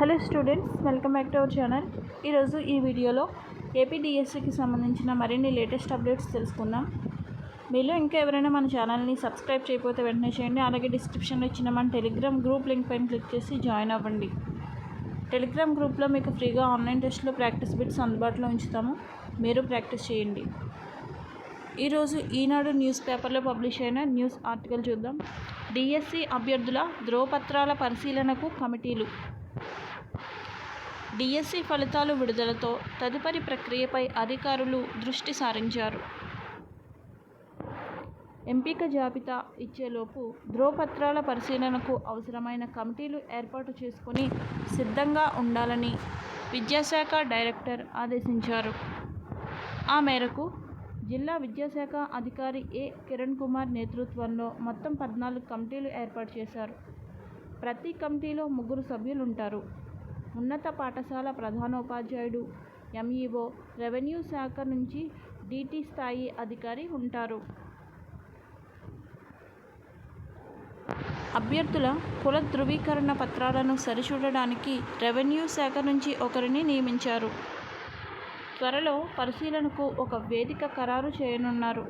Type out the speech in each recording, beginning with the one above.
Hello students welcome back to our channel. ఈరోజు ఈ వీడియోలో ఏపీడిఎస్సికి సంబంధించిన మరిన్ని లేటెస్ట్ అప్డేట్స్ తెలుసుకుందాం. మీలో ఇంకా ఎవరైనా మన ఛానల్ని సబ్స్క్రైబ్ చేయకపోతే వెంటనే చేయండి. అలాగే డిస్క్రిప్షన్లో ఇచ్చిన మన టెలిగ్రామ్ గ్రూప్ లింక్ పైన క్లిక్ చేసి జాయిన్ అవ్వండి. టెలిగ్రామ్ గ్రూప్లో మీకు ఫ్రీగా ఆన్లైన్ టెస్ట్లో ప్రాక్టీస్ బిట్స్ అందుబాటులో ఉంచుతాము. మీరు ప్రాక్టీస్ చేయండి. ఈరోజు ఈనాడు న్యూస్ పేపర్లో పబ్లిష్ అయిన న్యూస్ ఆర్టికల్ చూద్దాం. డిఎస్సి అభ్యర్థుల ధ్రువపత్రాల పరిశీలనకు కమిటీలు. డిఎస్సి ఫలితాలు విడుదలతో తదుపరి ప్రక్రియపై అధికారులు దృష్టి సారించారు. ఎంపిక జాబితా ఇచ్చేలోపు ధ్రువపత్రాల పరిశీలనకు అవసరమైన కమిటీలు ఏర్పాటు చేసుకుని సిద్ధంగా ఉండాలని విద్యాశాఖ డైరెక్టర్ ఆదేశించారు. ఆ మేరకు జిల్లా విద్యాశాఖ అధికారి ఏ కిరణ్ కుమార్ నేతృత్వంలో మొత్తం పద్నాలుగు కమిటీలు ఏర్పాటు చేశారు. ప్రతి కమిటీలో ముగ్గురు సభ్యులు ఉంటారు ఉన్నత పాఠశాల ప్రధానోపాధ్యాయుడు ఎంఈఓ రెవెన్యూ శాఖ నుంచి డిటి స్థాయి అధికారి ఉంటారు. అభ్యర్థుల కుల ధృవీకరణ పత్రాలను సరిచూడడానికి రెవెన్యూ శాఖ నుంచి ఒకరిని నియమించారు. త్వరలో పరిశీలనకు ఒక వేదిక ఖరారు చేయనున్నారు.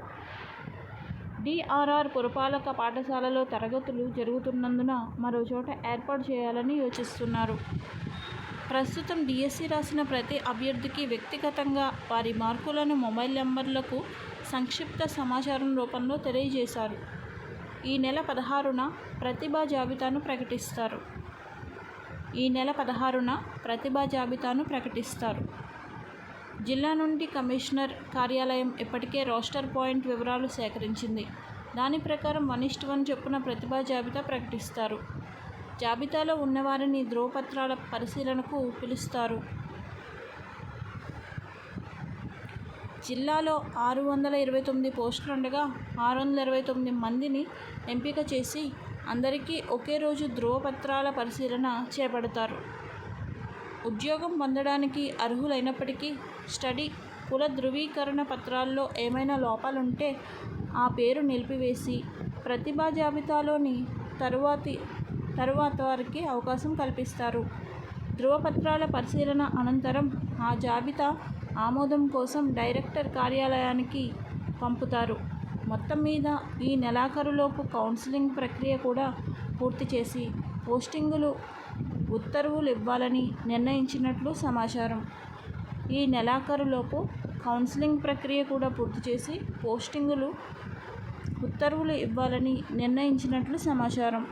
డిఆర్ఆర్ పురపాలక పాఠశాలలో తరగతులు జరుగుతున్నందున మరోచోట ఏర్పాటు చేయాలని యోచిస్తున్నారు. ప్రస్తుతం డిఎస్సి రాసిన ప్రతి అభ్యర్థికి వ్యక్తిగతంగా వారి మార్కులను మొబైల్ నెంబర్లకు సంక్షిప్త సమాచారం రూపంలో తెలియజేశారు. ఈ నెల పదహారున ప్రతిభా జాబితాను ప్రకటిస్తారు. ఈ నెల పదహారున ప్రతిభా జాబితాను ప్రకటిస్తారు. జిల్లా నుండి కమిషనర్ కార్యాలయం ఇప్పటికే రోస్టర్ పాయింట్ వివరాలు సేకరించింది. దాని ప్రకారం వన్ ఇస్ట్ వన్ చొప్పున ప్రతిభా జాబితా ప్రకటిస్తారు. జాబితాలో ఉన్నవారిని ధ్రువపత్రాల పరిశీలనకు పిలుస్తారు. జిల్లాలో ఆరు వందల ఇరవై తొమ్మిది పోస్టులు ఉండగా ఆరు వందల ఇరవై తొమ్మిది మందిని ఎంపిక చేసి అందరికీ ఒకే రోజు ధ్రువపత్రాల పరిశీలన చేపడతారు. ఉద్యోగం పొందడానికి అర్హులైనప్పటికీ స్టడీ కుల ధృవీకరణ పత్రాల్లో ఏమైనా లోపాలుంటే ఆ పేరు నిలిపివేసి ప్రతిభా జాబితాలోని తరువాతి తరువాత వారికి అవకాశం కల్పిస్తారు. ధృవపత్రాల పరిశీలన అనంతరం ఆ జాబితా ఆమోదం కోసం డైరెక్టర్ కార్యాలయానికి పంపుతారు. మొత్తం మీద ఈ నెలాఖరులోపు కౌన్సిలింగ్ ప్రక్రియ కూడా పూర్తి చేసి పోస్టింగులు ఉత్తర్వులు ఇవ్వాలని నిర్ణయించినట్లు సమాచారం. ఈ నెలాఖరులోపు కౌన్సిలింగ్ ప్రక్రియ కూడా పూర్తి చేసి పోస్టింగులు ఉత్తర్వులు ఇవ్వాలని నిర్ణయించినట్లు సమాచారం.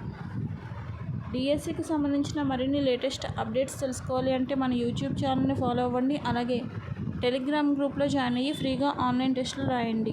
డిఎస్సికి సంబంధించిన మరిన్ని లేటెస్ట్ అప్డేట్స్ తెలుసుకోవాలి అంటే మన యూట్యూబ్ ఛానల్ని ఫాలో అవ్వండి. అలాగే టెలిగ్రామ్ గ్రూప్లో జాయిన్ అయ్యి ఫ్రీగా ఆన్లైన్ టెస్టులు రాయండి.